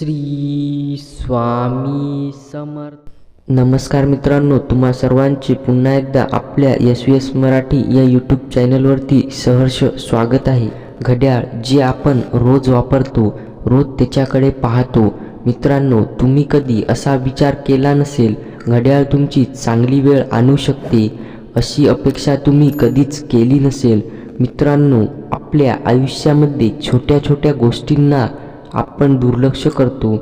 श्री स्वामी समर्थ. नमस्कार मित्रांनो तुम्हा सर्वांचे पुन्हा एकदा आपल्या एस व्ही एस मराठी या यूट्यूब चॅनलवरती सहर्ष स्वागत आहे. घड्याळ जे आपण रोज वापरतो रोज त्याच्याकडे पाहतो. मित्रांनो तुम्ही कधी असा विचार केला नसेल घड्याळ तुमची चांगली वेळ आणू शकते अशी अपेक्षा तुम्ही कधीच केली नसेल. मित्रांनो आपल्या आयुष्यामध्ये छोट्या छोट्या गोष्टींना आपण दुर्लक्ष करतो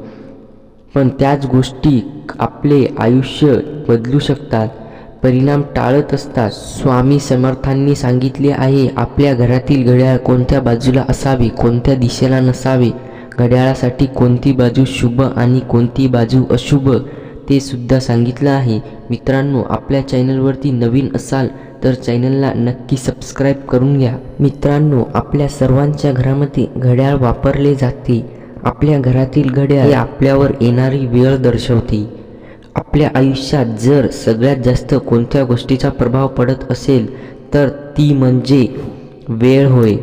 पण त्याच गोष्टी आपले आयुष्य बदलू शकतात. परिणाम टाळत असतात. स्वामी समर्थांनी सांगितले आहे आपल्या घरातील घड्याळ कोणत्या बाजूला असावे कोणत्या दिशेला नसावे? घड्याळासाठी कोणती बाजू शुभ आणि कोणती बाजू अशुभ? ते सुद्धा सांगितलं आहे. मित्रांनो आपल्या चॅनलवरती नवीन असाल तर चॅनलला नक्की सबस्क्राईब करून घ्या. मित्रांनो आपल्या सर्वांच्या घरामध्ये घड्याळ वापरले जाते. आपल्या घरातील घड्याळ हे आपल्यावर येणारी वेळ दर्शवते. आपल्या आयुष्यात जर सगळ्यात जास्त कोणत्या गोष्टीचा प्रभाव पडत असेल तर ती म्हणजे वेळ होय.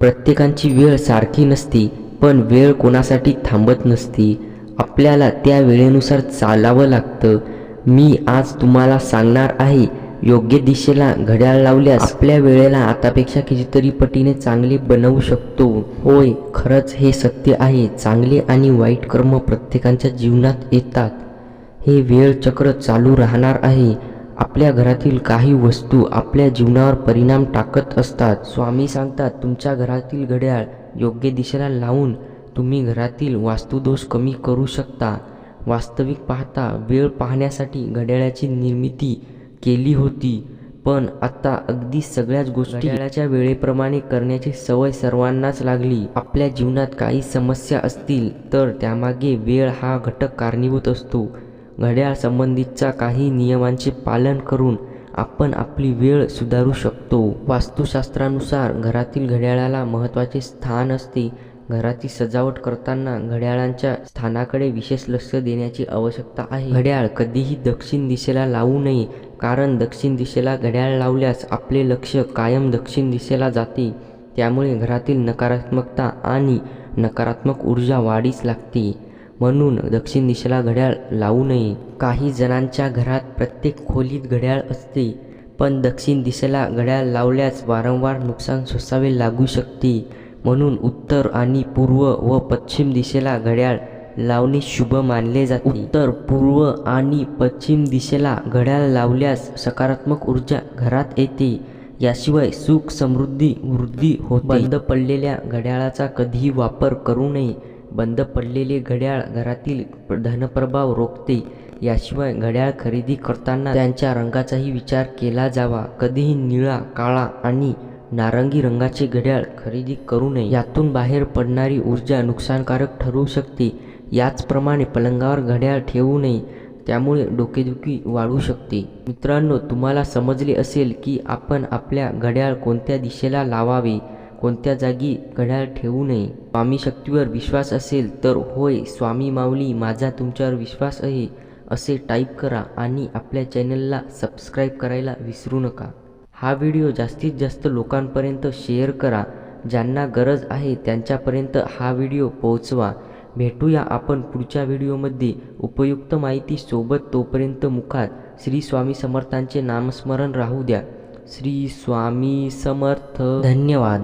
प्रत्येकांची वेळ सारखी नसते पण वेळ कोणासाठी थांबत नसती. आपल्याला त्या वेळेनुसार चालावं लागतं. मी आज तुम्हाला सांगणार आहे योग्य दिशेला घड्याळ लावल्यास आपल्या वेळेला आतापेक्षा कितीतरी पटीने चांगले बनवू शकतो. होय खरंच हे सत्य आहे. चांगले आणि वाईट कर्म प्रत्येकाच्या जीवनात येतात. हे वेळ चक्र चालू राहणार आहे. आपल्या घरातील काही वस्तू आपल्या जीवनावर परिणाम टाकत असतात. स्वामी सांगतात तुमच्या घरातील घड्याळ योग्य दिशेला लावून तुम्ही घरातील वास्तुदोष कमी करू शकता. वास्तविक पाहता वेळ पाहण्यासाठी घड्याळाची निर्मिती केली होती. पण आता अगदी सगळ्याच गोष्टी घड्याळाच्या वेळेप्रमाणे करण्याची सवय सर्वांनाच लागली. आपल्या जीवनात काही समस्या असतील तर त्यामागे वेळ हा घटक कारणीभूत असतो. घड्याळ संबंधितच्या काही नियमांचे पालन करून आपण आपली वेळ सुधारू शकतो. वास्तुशास्त्रानुसार घरातील घड्याळाला महत्त्वाचे स्थान असते. घराची सजावट करताना घड्याळांच्या स्थानाकडे विशेष लक्ष देण्याची आवश्यकता आहे. घड्याळ कधीही दक्षिण दिशेला लावू नये. कारण दक्षिण दिशेला घड्याळ लावल्यास आपले लक्ष कायम दक्षिण दिशेला जाते. त्यामुळे घरातील नकारात्मकता आणि नकारात्मक ऊर्जा वाढीस लागते. म्हणून दक्षिण दिशेला घड्याळ लावू नये. काही जणांच्या घरात प्रत्येक खोलीत घड्याळ असते पण दक्षिण दिशेला घड्याळ लावल्यास वारंवार नुकसान सोसावे लागू शकते. म्हणून उत्तर आणि पूर्व व पश्चिम दिशेला घड्याळ लावणे शुभ मानले जाते. उत्तर पूर्व आणि पश्चिम दिशेला घड्याळ लावल्यास सकारात्मक ऊर्जा घरात येते. याशिवाय सुख समृद्धी वृद्धी होते बंद पडलेल्या घड्याळाचा कधीही वापर करू नये. बंद पडलेले घड्याळ घरातील धनप्रभाव रोखते. याशिवाय घड्याळ खरेदी करताना त्यांच्या रंगाचाही विचार केला जावा. कधीही निळा काळा आणि नारंगी रंगाचे घड्याळ खरेदी करू नये. यातून बाहेर पडणारी ऊर्जा नुकसानकारक ठरू शकते. याचप्रमाणे पलंगावर घड्याळ ठेवू नये त्यामुळे डोकेदुखी वाढू शकते. मित्रांनो तुम्हाला समजले असेल की आपण आपल्या घड्याळ कोणत्या दिशेला लावावे कोणत्या जागी घड्याळ ठेवू नये. स्वामी शक्तीवर विश्वास असेल तर होय स्वामी माऊली माझा तुमच्यावर विश्वास आहे असे टाईप करा आणि आपल्या चॅनलला सबस्क्राईब करायला विसरू नका. हा व्हिडिओ जास्तीत जास्त लोकांपर्यंत शेअर करा ज्यांना गरज आहे त्यांच्यापर्यंत हा व्हिडिओ पोहोचवा. भेटूया आपण पुढच्या व्हिडिओमध्ये. उपयुक्त माहिती सोबत तोपर्यंत मुखात श्री स्वामी समर्थांचे नामस्मरण राहू द्या. श्री स्वामी समर्थ. धन्यवाद.